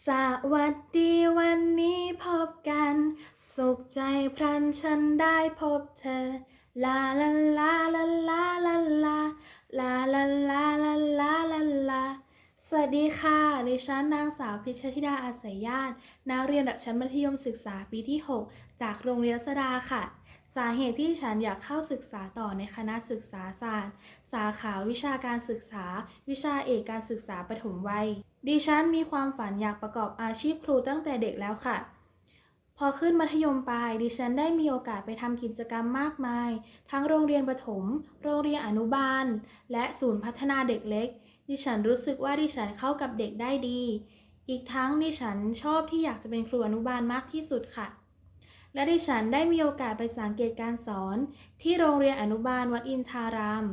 สวัสดีวันนี้พบกัน สุขใจพลันฉันได้พบเธอ ลาลาลาลาลาลาลาลาลาลาลาลาลาลาสวัสดีค่ะ ดิฉันนางสาวพิชธิดาอาศัยญาตินักเรียนระดับชั้นมัธยมศึกษาปีที่ 6 จากโรงเรียนสดาค่ะ สาเหตุที่ฉันอยากเข้าศึกษาต่อในคณะศึกษาศาสตร์ สาขาวิชาการศึกษา วิชาเอกการศึกษาปฐมวัย ดิฉันมีความฝันอยากประกอบอาชีพครูตั้งแต่เด็กแล้วค่ะ พอขึ้นมัธยมปลาย ดิฉันได้มีโอกาสไปทำกิจกรรมมากมาย ทั้งโรงเรียนประถม โรงเรียนอนุบาล และศูนย์พัฒนาเด็กเล็ก ดิฉันรู้สึกว่าดิฉันเข้ากับเด็กได้ดี อีกทั้งดิฉันชอบที่อยากจะเป็นครูอนุบาลมากที่สุดค่ะ และดิฉันได้มีโอกาสไปสังเกตการสอน ที่โรงเรียนอนุบาลวัดอินทาราม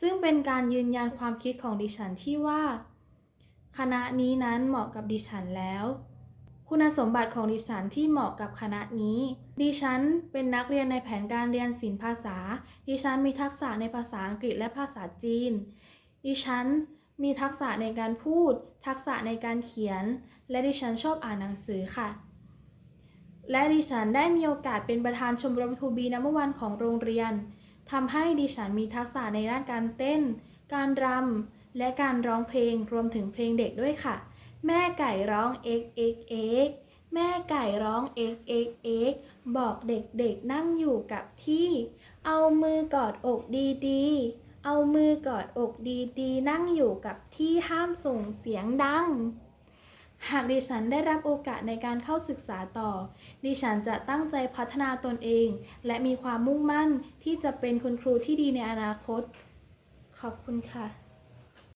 ซึ่งเป็นการยืนยันความคิดของดิฉันที่ว่า คณะนี้นั้นเหมาะกับดิฉันแล้ว คุณสมบัติของดิฉันที่เหมาะกับคณะนี้ ดิฉันเป็นนักเรียนในแผนการเรียนศิลปภาษา ดิฉันมีทักษะในภาษาอังกฤษและภาษาจีน ดิฉันมีทักษะในการพูด ทักษะในการเขียน และดิฉันชอบอ่านหนังสือค่ะ และดิฉันได้มีโอกาสเป็นประธานชมรมทูบีนัมวันของโรงเรียนทำให้ดิฉันมีทักษะในด้านการเต้น การรำ และการร้องเพลงรวมถึงเพลงเด็กด้วยค่ะ แม่ไก่ร้อง x x x แม่ไก่ร้อง x x x บอกเด็กๆนั่งอยู่กับที่ เอามือกอดอกดีๆ เอามือกอดอกดีๆ นั่งอยู่กับที่ห้ามส่งเสียงดัง หากดิฉันได้รับโอกาสในการเข้าศึกษาต่อ ดิฉันจะตั้งใจพัฒนาตนเอง และมีความมุ่งมั่นที่จะเป็นคุณครูที่ดีในอนาคต ขอบคุณค่ะ